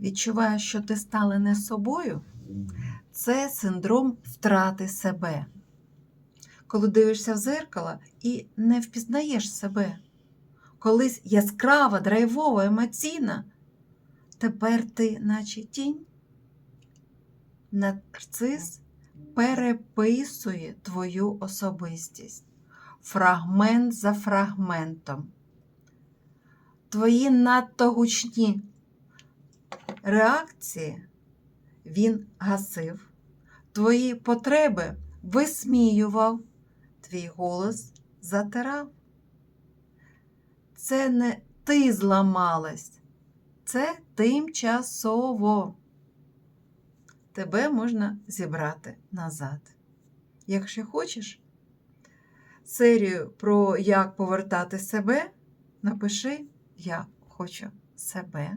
відчуваєш, що ти стала не собою, це синдром втрати себе. Коли дивишся в зеркало і не впізнаєш себе. Колись яскрава, драйвова, емоційна, тепер ти, наче тінь. Нарцис переписує твою особистість фрагмент за фрагментом. Твої надто гучні реакції він гасив, твої потреби висміював, твій голос затирав. Це не ти зламалась, це тимчасово. Тебе можна зібрати назад. Якщо хочеш, серію про як повертати себе, напиши Я хочу себе.